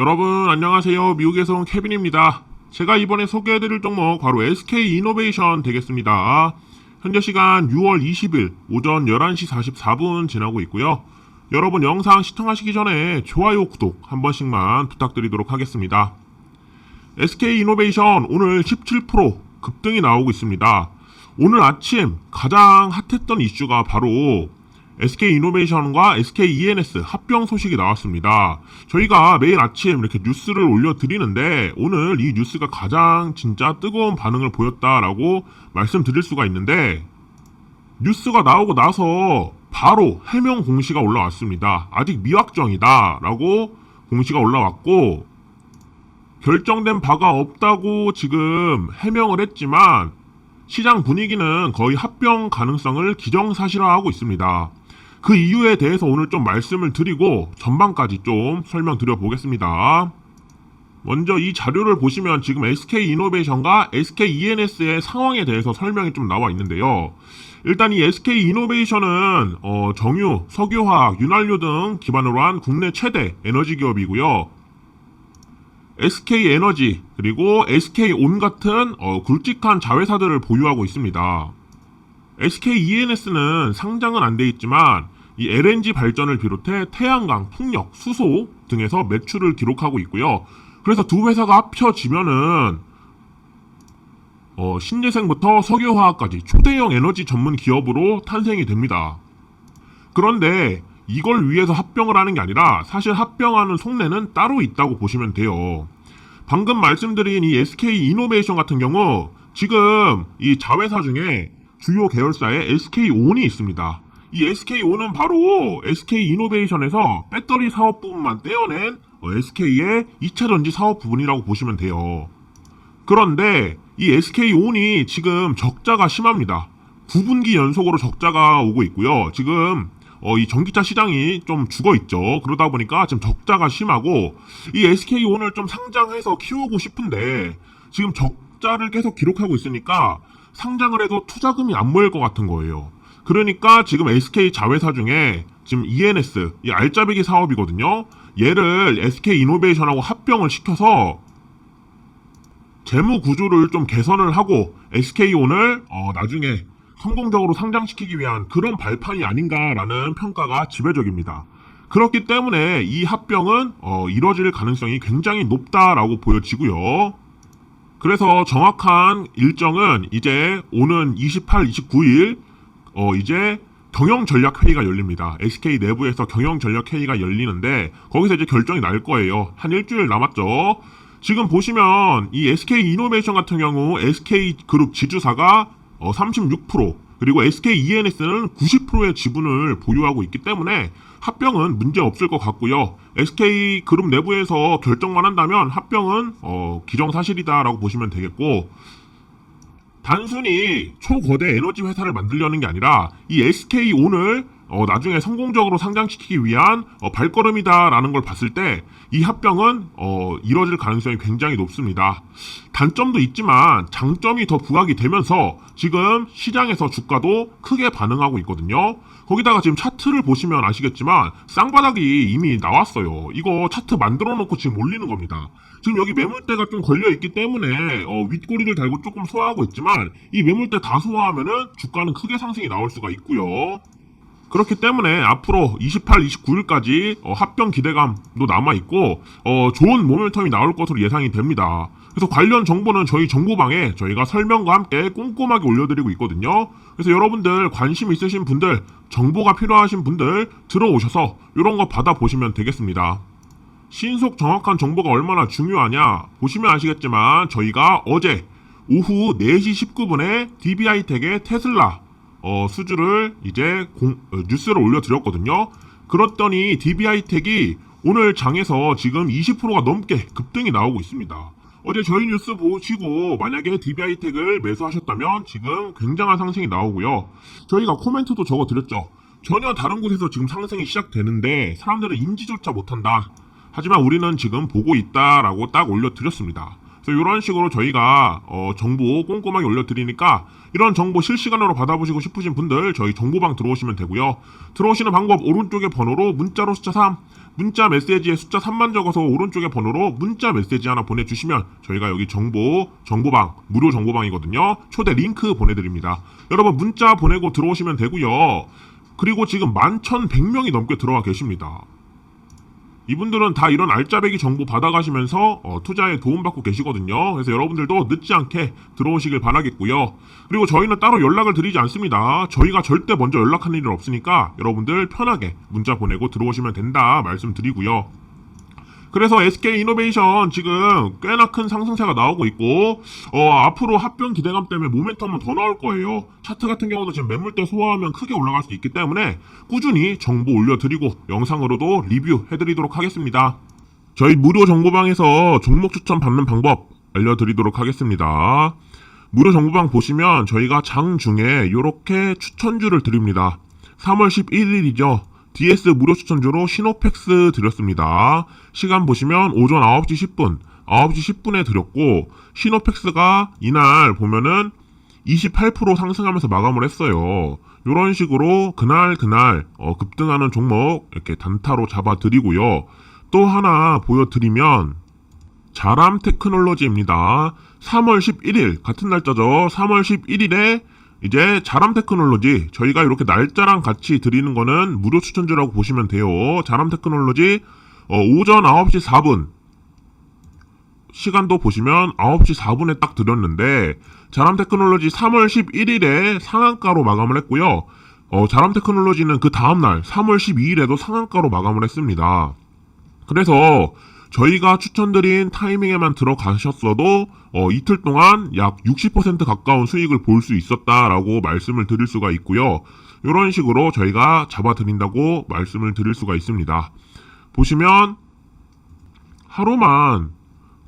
여러분 안녕하세요. 미국에서 온 케빈입니다. 제가 이번에 소개해드릴 종목 바로 SK 이노베이션 되겠습니다. 현재 시간 6월 20일 오전 11시 44분 지나고 있고요. 여러분 영상 시청하시기 전에 좋아요, 구독 한 번씩만 부탁드리도록 하겠습니다. SK 이노베이션 오늘 17% 급등이 나오고 있습니다. 오늘 아침 가장 핫했던 이슈가 바로 SK 이노베이션과 SK ENS 합병 소식이 나왔습니다. 저희가 매일 아침 이렇게 뉴스를 올려드리는데 오늘 이 뉴스가 가장 진짜 뜨거운 반응을 보였다라고 말씀드릴 수가 있는데 뉴스가 나오고 나서 바로 해명 공시가 올라왔습니다. 아직 미확정이다 라고 공시가 올라왔고 결정된 바가 없다고 지금 해명을 했지만 시장 분위기는 거의 합병 가능성을 기정사실화하고 있습니다. 그 이유에 대해서 오늘 좀 말씀을 드리고 전반까지 좀 설명드려 보겠습니다. 먼저 이 자료를 보시면 지금 SK 이노베이션과 SK ENS의 상황에 대해서 설명이 좀 나와 있는데요. 일단 이 SK 이노베이션은 어, 정유, 석유화학, 윤활유 등 기반으로 한 국내 최대 에너지 기업이고요. SK 에너지 그리고 SK 온 같은 어, 굵직한 자회사들을 보유하고 있습니다. SK ENS는 상장은 안 돼 있지만 이 LNG 발전을 비롯해 태양광, 풍력, 수소 등에서 매출을 기록하고 있고요. 그래서 두 회사가 합쳐지면은 어, 신재생부터 석유화학까지 초대형 에너지 전문 기업으로 탄생이 됩니다. 그런데 이걸 위해서 합병을 하는 게 아니라 사실 합병하는 속내는 따로 있다고 보시면 돼요. 방금 말씀드린 이 SK 이노베이션 같은 경우 지금 이 자회사 중에 주요 계열사에 SK온이 있습니다. 이 SK온은 바로 SK 이노베이션에서 배터리 사업 부분만 떼어낸 어, SK의 2차 전지 사업 부분이라고 보시면 돼요. 그런데 이 SK온이 지금 적자가 심합니다. 9분기 연속으로 적자가 오고 있고요. 지금 어, 이 전기차 시장이 좀 죽어 있죠. 그러다 보니까 지금 적자가 심하고 이 SK온을 좀 상장해서 키우고 싶은데 지금 적자를 계속 기록하고 있으니까 상장을 해도 투자금이 안 모일 것 같은 거예요. 그러니까 지금 SK 자회사 중에 지금 ENS 이 알짜배기 사업이거든요. 얘를 SK 이노베이션하고 합병을 시켜서 재무 구조를 좀 개선을 하고 SK온을 어, 나중에 성공적으로 상장시키기 위한 그런 발판이 아닌가라는 평가가 지배적입니다. 그렇기 때문에 이 합병은 어, 이뤄질 가능성이 굉장히 높다라고 보여지고요. 그래서 정확한 일정은 이제 오는 28, 29일 어, 이제 경영 전략 회의가 열립니다. SK 내부에서 경영 전략 회의가 열리는데 거기서 이제 결정이 날 거예요. 한 일주일 남았죠. 지금 보시면 이 SK 이노베이션 같은 경우 SK 그룹 지주사가 어, 36% 그리고 SK ENS는 90%의 지분을 보유하고 있기 때문에 합병은 문제 없을 것 같고요. SK 그룹 내부에서 결정만 한다면 합병은 어, 기정사실이다라고 보시면 되겠고 단순히 초거대 에너지 회사를 만들려는 게 아니라 이 SK온을 어, 나중에 성공적으로 상장시키기 위한 어, 발걸음이다라는 걸 봤을 때 이 합병은 어, 이뤄질 가능성이 굉장히 높습니다. 단점도 있지만 장점이 더 부각이 되면서 지금 시장에서 주가도 크게 반응하고 있거든요. 거기다가 지금 차트를 보시면 아시겠지만 쌍바닥이 이미 나왔어요. 이거 차트 만들어 놓고 지금 올리는 겁니다. 지금 여기 매물대가 좀 걸려 있기 때문에 어, 윗꼬리를 달고 조금 소화하고 있지만 이 매물대 다 소화하면은 주가는 크게 상승이 나올 수가 있고요. 그렇기 때문에 앞으로 28, 29일까지 어, 합병 기대감도 남아 있고 어, 좋은 모멘텀이 나올 것으로 예상이 됩니다. 그래서 관련 정보는 저희 정보방에 저희가 설명과 함께 꼼꼼하게 올려드리고 있거든요. 그래서 여러분들 관심 있으신 분들, 정보가 필요하신 분들 들어오셔서 이런 거 받아보시면 되겠습니다. 신속 정확한 정보가 얼마나 중요하냐 보시면 아시겠지만 저희가 어제 오후 4시 19분에 DBI텍의 테슬라 어, 수주를 이제 공- 어, 뉴스를 올려드렸거든요. 그랬더니 DBI텍이 오늘 장에서 지금 20%가 넘게 급등이 나오고 있습니다. 어제 저희 뉴스 보시고 만약에 DBI텍을 매수하셨다면 지금 굉장한 상승이 나오고요. 저희가 코멘트도 적어드렸죠. 전혀 다른 곳에서 지금 상승이 시작되는데 사람들은 인지조차 못한다. 하지만 우리는 지금 보고 있다라고 딱 올려드렸습니다. 그래서 이런 식으로 저희가 어, 정보 꼼꼼하게 올려드리니까 이런 정보 실시간으로 받아보시고 싶으신 분들 저희 정보방 들어오시면 되고요. 들어오시는 방법 오른쪽에 번호로 문자로 숫자 3 문자 메시지에 숫자 3만 적어서 오른쪽에 번호로 문자 메시지 하나 보내주시면 저희가 여기 정보 정보방 무료 정보방이거든요. 초대 링크 보내드립니다. 여러분 문자 보내고 들어오시면 되고요. 그리고 지금 11,100명이 넘게 들어와 계십니다. 이분들은 다 이런 알짜배기 정보 받아가시면서 어, 투자에 도움받고 계시거든요. 그래서 여러분들도 늦지 않게 들어오시길 바라겠고요. 그리고 저희는 따로 연락을 드리지 않습니다. 저희가 절대 먼저 연락하는 일은 없으니까 여러분들 편하게 문자 보내고 들어오시면 된다 말씀드리고요. 그래서 SK 이노베이션 지금 꽤나 큰 상승세가 나오고 있고 어, 앞으로 합병 기대감 때문에 모멘텀은 더 나올 거예요. 차트 같은 경우도 지금 매물대 소화하면 크게 올라갈 수 있기 때문에 꾸준히 정보 올려드리고 영상으로도 리뷰해드리도록 하겠습니다. 저희 무료 정보방에서 종목 추천 받는 방법 알려드리도록 하겠습니다. 무료 정보방 보시면 저희가 장 중에 이렇게 추천주를 드립니다. 3월 11일이죠. DS 무료 추천주로 시노팩스 드렸습니다. 시간 보시면 오전 9시 10분, 9시 10분에 드렸고, 시노팩스가 이날 보면은 28% 상승하면서 마감을 했어요. 이런 식으로 그날 그날 어, 급등하는 종목 이렇게 단타로 잡아드리고요. 또 하나 보여드리면 자람 테크놀로지입니다. 3월 11일 같은 날짜죠. 3월 11일에 이제 자람 테크놀로지 저희가 이렇게 날짜랑 같이 드리는 거는 무료 추천주라고 보시면 돼요. 자람 테크놀로지 어, 오전 9시 4분 시간도 보시면 9시 4분에 딱 드렸는데 자람 테크놀로지 3월 11일에 상한가로 마감을 했고요. 어, 자람 테크놀로지는 그 다음날 3월 12일에도 상한가로 마감을 했습니다. 그래서 저희가 추천드린 타이밍에만 들어가셨어도 어, 이틀 동안 약 60% 가까운 수익을 볼 수 있었다라고 말씀을 드릴 수가 있고요. 이런 식으로 저희가 잡아드린다고 말씀을 드릴 수가 있습니다. 보시면 하루만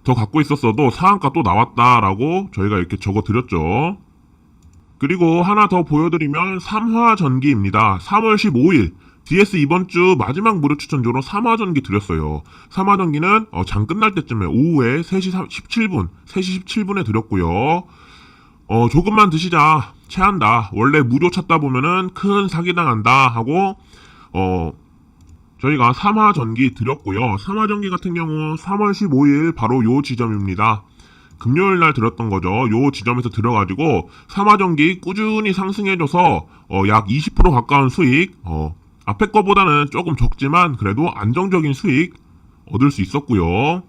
더 갖고 있었어도 상한가 또 나왔다라고 저희가 이렇게 적어드렸죠. 그리고 하나 더 보여드리면 삼화전기입니다. 3월 15일 DS 이번 주 마지막 무료 추천주로 삼화전기 드렸어요. 삼화전기는 어, 장 끝날 때쯤에 오후에 3시 17분, 3시 17분에 드렸고요. 어, 조금만 드시자. 체한다. 원래 무료 찾다 보면은 큰 사기당한다 하고 어, 저희가 삼화전기 드렸고요. 삼화전기 같은 경우 3월 15일 바로 요 지점입니다. 금요일 날 들었던 거죠. 요 지점에서 들어가지고 삼화전기 꾸준히 상승해줘서 어, 약 20% 가까운 수익, 어, 앞에 거보다는 조금 적지만 그래도 안정적인 수익 얻을 수 있었고요.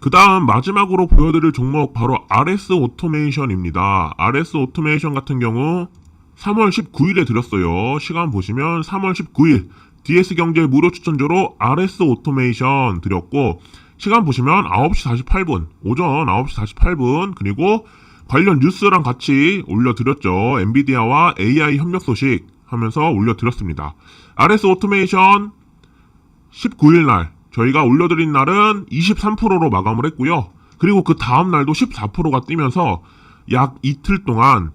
그 다음 마지막으로 보여드릴 종목 바로 RS 오토메이션입니다. RS 오토메이션 같은 경우 3월 19일에 드렸어요. 시간 보시면 3월 19일 DS 경제 무료 추천주로 RS 오토메이션 드렸고 시간 보시면 9시 48분 오전 9시 48분 그리고 관련 뉴스랑 같이 올려드렸죠. 엔비디아와 AI 협력 소식 하면서 올려드렸습니다. RS 오토메이션 19일 날 저희가 올려드린 날은 23%로 마감을 했고요. 그리고 그 다음 날도 14%가 뛰면서 약 이틀 동안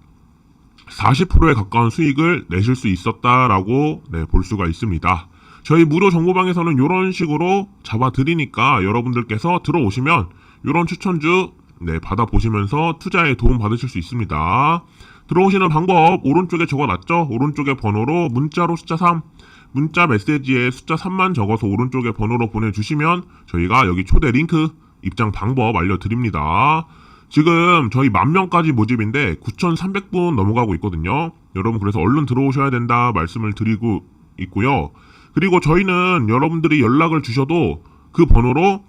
40%에 가까운 수익을 내실 수 있었다라고 네, 볼 수가 있습니다. 저희 무료 정보방에서는 이런 식으로 잡아드리니까 여러분들께서 들어오시면 이런 추천주 네, 받아보시면서 투자에 도움 받으실 수 있습니다. 들어오시는 방법 오른쪽에 적어놨죠? 오른쪽에 번호로 문자로 숫자 3 문자 메시지에 숫자 3만 적어서 오른쪽에 번호로 보내주시면 저희가 여기 초대 링크 입장 방법 알려드립니다. 지금 저희 만 명까지 모집인데 9,300분 넘어가고 있거든요. 여러분 그래서 얼른 들어오셔야 된다 말씀을 드리고 있고요. 그리고 저희는 여러분들이 연락을 주셔도 그 번호로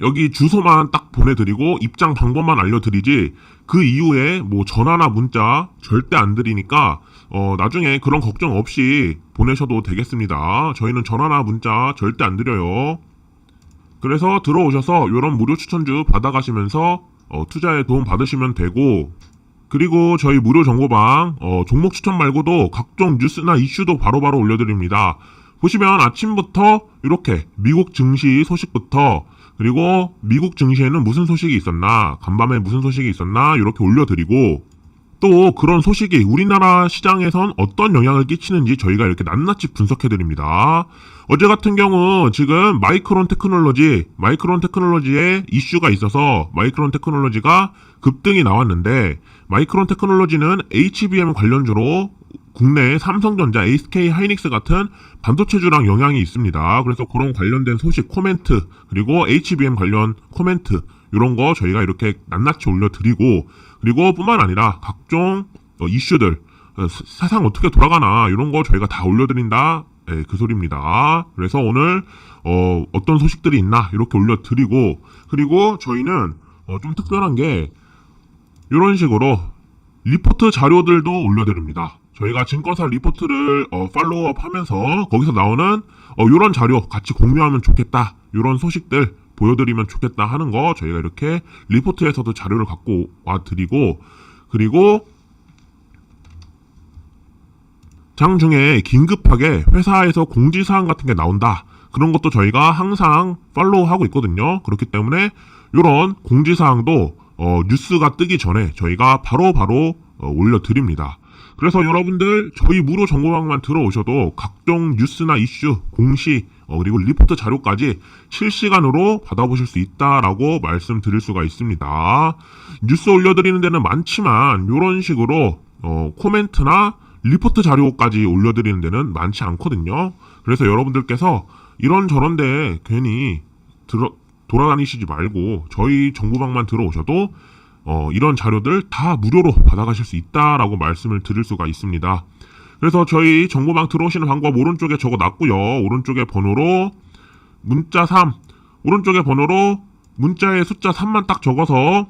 여기 주소만 딱 보내드리고 입장 방법만 알려드리지 그 이후에 뭐 전화나 문자 절대 안 드리니까 어 나중에 그런 걱정 없이 보내셔도 되겠습니다. 저희는 전화나 문자 절대 안 드려요. 그래서 들어오셔서 이런 무료 추천주 받아가시면서 어, 투자에 도움 받으시면 되고 그리고 저희 무료 정보방 어, 종목 추천 말고도 각종 뉴스나 이슈도 바로바로 올려드립니다. 보시면 아침부터 이렇게 미국 증시 소식부터 그리고 미국 증시에는 무슨 소식이 있었나 간밤에 무슨 소식이 있었나 이렇게 올려드리고 또 그런 소식이 우리나라 시장에선 어떤 영향을 끼치는지 저희가 이렇게 낱낱이 분석해 드립니다. 어제 같은 경우 지금 마이크론 테크놀로지, 마이크론 테크놀로지에 이슈가 있어서 마이크론 테크놀로지가 급등이 나왔는데 마이크론 테크놀로지는 HBM 관련주로 국내 삼성전자, SK 하이닉스 같은 반도체주랑 영향이 있습니다. 그래서 그런 관련된 소식 코멘트 그리고 HBM 관련 코멘트 이런 거 저희가 이렇게 낱낱이 올려드리고 그리고 뿐만 아니라 각종 어, 이슈들 어, 세- 세상 어떻게 돌아가나 이런 거 저희가 다 올려드린다 예, 그 소리입니다. 그래서 오늘 어, 어떤 소식들이 있나 이렇게 올려드리고 그리고 저희는 어, 좀 특별한 게 이런 식으로 리포트 자료들도 올려드립니다. 저희가 증권사 리포트를 어, 팔로우업 하면서 거기서 나오는 어, 이런 자료 같이 공유하면 좋겠다. 이런 소식들 보여드리면 좋겠다 하는 거 저희가 이렇게 리포트에서도 자료를 갖고 와 드리고 그리고 장 중에 긴급하게 회사에서 공지사항 같은 게 나온다. 그런 것도 저희가 항상 팔로우하고 있거든요. 그렇기 때문에 이런 공지사항도 어, 뉴스가 뜨기 전에 저희가 바로바로 어, 올려드립니다. 그래서 여러분들 저희 무료 정보방만 들어오셔도 각종 뉴스나 이슈, 공시, 어, 그리고 리포트 자료까지 실시간으로 받아보실 수 있다라고 말씀드릴 수가 있습니다. 뉴스 올려드리는 데는 많지만 이런 식으로 어, 코멘트나 리포트 자료까지 올려드리는 데는 많지 않거든요. 그래서 여러분들께서 이런 저런 데 괜히 들어, 돌아다니시지 말고 저희 정보방만 들어오셔도 어, 이런 자료들 다 무료로 받아가실 수 있다라고 말씀을 드릴 수가 있습니다. 그래서 저희 정보방 들어오시는 방법 오른쪽에 적어 놨고요. 오른쪽에 번호로 문자 3, 오른쪽에 번호로 문자의 숫자 3만 딱 적어서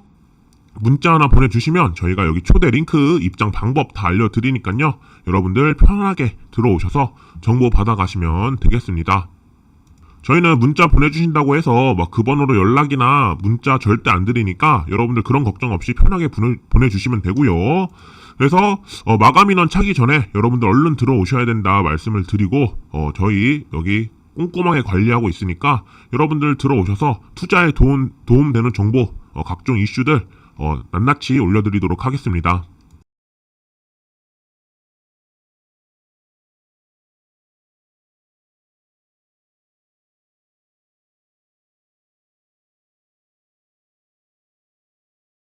문자 하나 보내주시면 저희가 여기 초대 링크 입장 방법 다 알려드리니까요. 여러분들 편하게 들어오셔서 정보 받아가시면 되겠습니다. 저희는 문자 보내주신다고 해서 막 그 번호로 연락이나 문자 절대 안 드리니까 여러분들 그런 걱정 없이 편하게 보내, 보내 주시면 되고요. 그래서 어, 마감 인원 차기 전에 여러분들 얼른 들어오셔야 된다 말씀을 드리고 어, 저희 여기 꼼꼼하게 관리하고 있으니까 여러분들 들어오셔서 투자에 도움, 도움되는 정보 어, 각종 이슈들 어, 낱낱이 올려드리도록 하겠습니다.